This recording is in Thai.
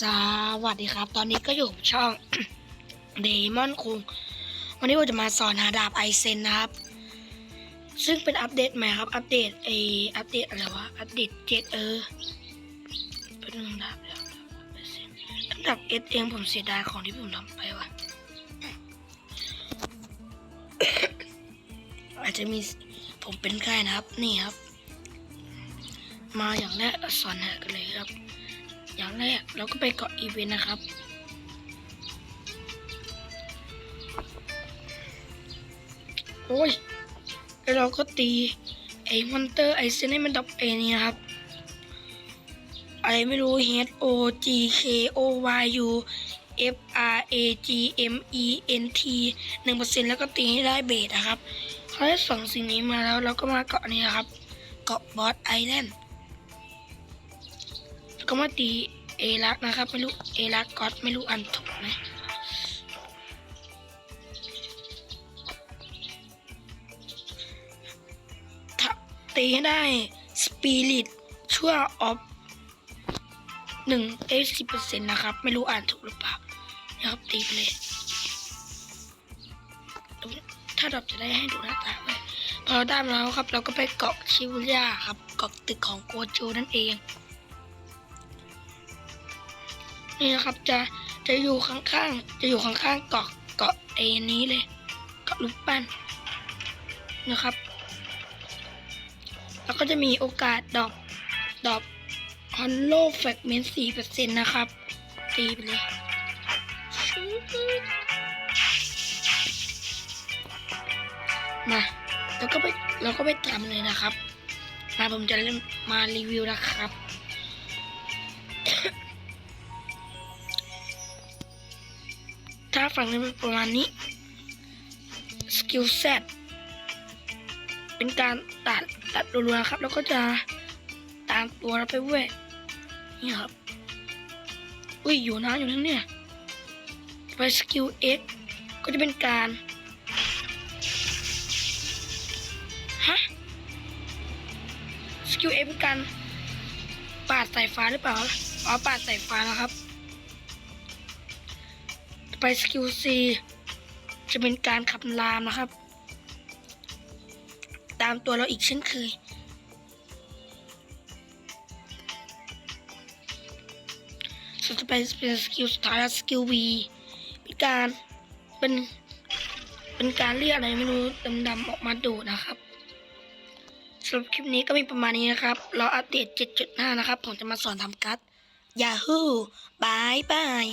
สวัสดีครับ ตอนนี้ก็อยู่กับช่องเดมอนคุงวันนี้ผมจะมาสอนหาดาบไอเซนนะครับ ซึ่งเป็นอัปเดตใหม่ครับ อัปเดตไออัปเดตอะไรวะ อัปเดตเจ็ดเออ เป็นดาบแล้วอันดับเอสเองผมเสียดายของที่ผมทำไปว่ะ อาจจะมีผมเป็นใครนะครับ นี่ครับ มาอย่างแรกสอนหากันเลยครับ อย่างแรกเราก็ไปเกาะอีเวนต์นะครับ โอ้ย แล้วเราก็ตีไอ้มอนเตอร์ไอเซนให้มันดับเอนี่นะครับอะไรไม่รู้ H O G K O Y U F R A G M E N T หนึ่งเปอร์เซ็นแล้วก็ตีให้ได้เบสนะครับเขาได้ส่งสิ่งนี้มาแล้วเราก็มาเกาะนี้นะครับ เกาะบอสไอแลนด์ แล้วก็มาตีเอรักนะครับ ไม่รู้เอรักก็อดไม่รู้อันถูกไหมถตีให้ได้สปิริตชั่วออฟหนึ่งเอสิบเปอร์เซ็นต์นะครับ ไม่รู้อ่านถูกหรือเปล่านะครับตีไปเลย ถ้าดับจะได้ให้ดูหน้าตาไว้พอได้มาแล้วครับ เราก็ไปเกาะชิวุย่าครับ เกาะตึกของโกโจนั่นเอง นี่นะครับ จะจะอยู่ข้างๆจะอยู่ข้างๆเกาะเกาะเอนี้เลยเกาะลูกปั้นนะครับ แล้วก็จะมีโอกาสดอกดอกฮอนโลแฟกเมนต์สี่เปอร์เซ็นต์นะครับ ตีไปเลยมาแล้วก็ไปเราก็ไปทำเลยนะครับ มาผมจะเล่นมารีวิวนะครับ ฝั่งนี้เป็นประมาณนี้สกิลเซตเป็นการตัดตัดรัวๆครับ แล้วก็จะตามตัวเราไปเว้ยนี่ครับ อุ้ยอยู่นะอยู่นั่นเนี่ยไปสกิล X ก็จะเป็นการฮะสกิล X เป็นการปาดสายฟ้าหรือเปล่าอ๋อปาดสายฟ้านะครับ ไปสกิล C จะเป็นการขับลามนะครับ ตามตัวเราอีกเช่นเคยส่วนจะไปเป็นสกิลสุดท้ายสกิล V เป็นการเป็นเป็นการเรียกอะไรไม่รู้ดำๆออกมาดูนะครับสำหรับคลิปนี้ก็มีประมาณนี้นะครับ เราอัปเดต 7.5 นะครับ ผมจะมาสอนทำกัด Yahoo บายบาย